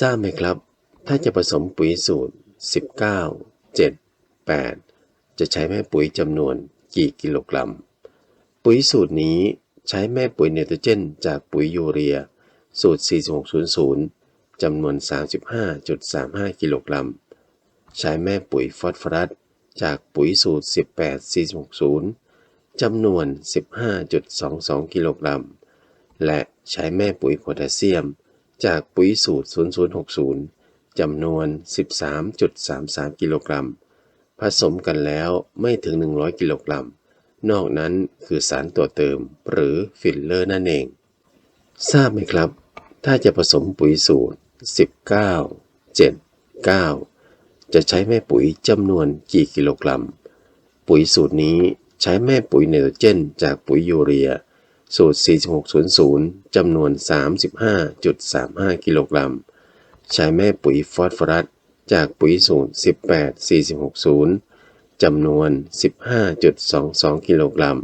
ทราบไหมครับ ถ้าจะผสมปุ๋ยสูตร 19 7 8 จะใช้แม่ปุ๋ยจำนวนกี่กิโลกรัม ปุ๋ยสูตรนี้ใช้แม่ปุ๋ยไนโตรเจน จากปุ๋ยยูเรีย สูตร 4600 จำนวน 35.35 กิโลกรัม ใช้แม่ปุ๋ยฟอสฟอรัสจากปุ๋ยสูตร 18 460 จำนวน 15.22 กิโลกรัม และใช้แม่ปุ๋ยโพแทสเซียม จากปุ๋ยสูตร 0060 จำนวน 13.33 กิโลกรัม ผสมกันแล้วไม่ถึง 100 กิโลกรัม นอกนั้นคือสารตัวเติมหรือฟิลเลอร์นั่นเอง ทราบไหมครับ ถ้าจะผสมปุ๋ยสูตร 19 7 9 จะใช้แม่ปุ๋ยจำนวนกี่กิโลกรัม ปุ๋ยสูตรนี้ใช้แม่ปุ๋ยไนโตรเจนจากปุ๋ยยูเรีย สูตร 4600 จำนวน 35.35 กิโลกรัม ใช้แม่ปุ๋ยฟอสฟอรัส จากปุ๋ยสูตร 18 460 จำนวน 15.22 กิโลกรัม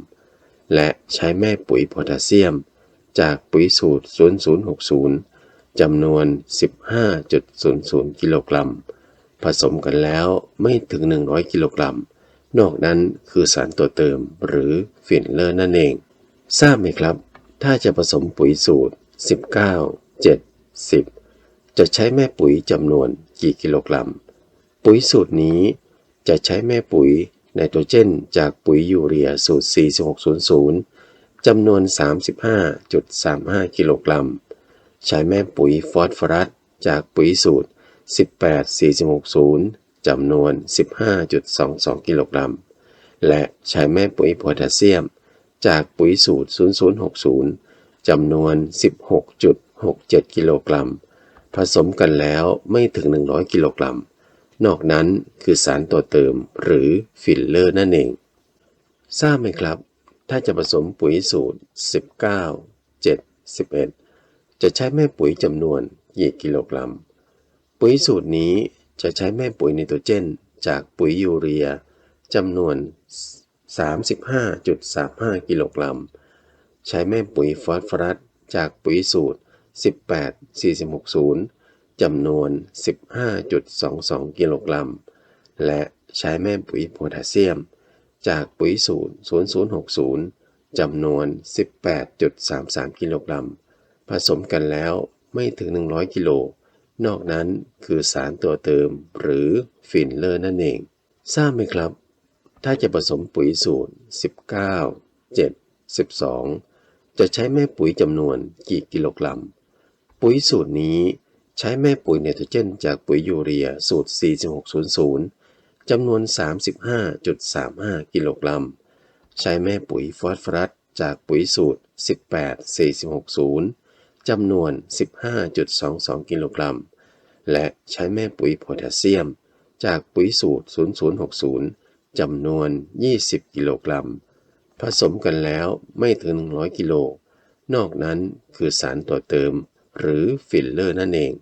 และใช้แม่ปุ๋ยโพแทสเซียม จากปุ๋ยสูตร 0060 จำนวน 15.00 กิโลกรัม ผสมกันแล้วไม่ถึง 100 กิโลกรัม นอกนั้นคือสารตัวเติมหรือฟิลเลอร์นั่นเอง ทราบไหมครับ ถ้าจะผสมปุ๋ยสูตร 19 7 10 จะใช้แม่ปุ๋ยจำนวนกี่กิโลกรัม ปุ๋ยสูตรนี้จะใช้แม่ปุ๋ยไนโตรเจนจากปุ๋ยยูเรียสูตร 4600 จำนวน 35.35 กิโลกรัม ใช้แม่ปุ๋ยฟอสฟอรัสจากปุ๋ยสูตร 18 460 จำนวน 15.22 กิโลกรัม และใช้แม่ปุ๋ยโพแทสเซียม จากปุ๋ยสูตร 0060 จำนวน 16.67 กิโลกรัม ผสมกันแล้วไม่ถึง 100 กิโลกรัม นอกนั้นคือสารตัวเติมหรือฟิลเลอร์นั่นเอง ทราบไหมครับ ถ้าจะผสมปุ๋ยสูตร 19 7 11 จะใช้แม่ปุ๋ยจำนวนกี่กิโลกรัม ปุ๋ยสูตรนี้จะใช้แม่ปุ๋ยไนโตรเจน จากปุ๋ยยูเรียจำนวน 35.35 กิโลกรัม ใช้แม่ปุ๋ยฟอสฟอรัสจากปุ๋ยสูตร 18 460 จำนวน 15.22 กิโลกรัม และใช้แม่ปุ๋ยโพแทสเซียม จากปุ๋ยสูตร 0060 จำนวน 18.33 กิโลกรัม ผสมกันแล้วไม่ถึง 100 กิโล นอกนั้นคือสารตัวเติมหรือฟิลเลอร์นั่นเอง ทราบไหมครับ ถ้าจะผสมปุ๋ยสูตร 19 7 12 จะใช้แม่ปุ๋ยจำนวนกี่กิโลกรัม ปุ๋ยสูตรนี้ใช้แม่ปุ๋ยไนโตรเจนจากปุ๋ยยูเรียสูตร 4600 จำนวน 35.35 กิโลกรัม ใช้แม่ปุ๋ยฟอสฟอรัสจากปุ๋ยสูตร 18 460 จำนวน 15.22 กิโลกรัม และใช้แม่ปุ๋ยโพแทสเซียม จากปุ๋ยสูตร 0060 จำนวน 20 กิโลกรัม ผสมกันแล้วไม่ถึง 100 กิโล นอกนั้นคือสารตัวเติม หรือฟิลเลอร์นั่นเอง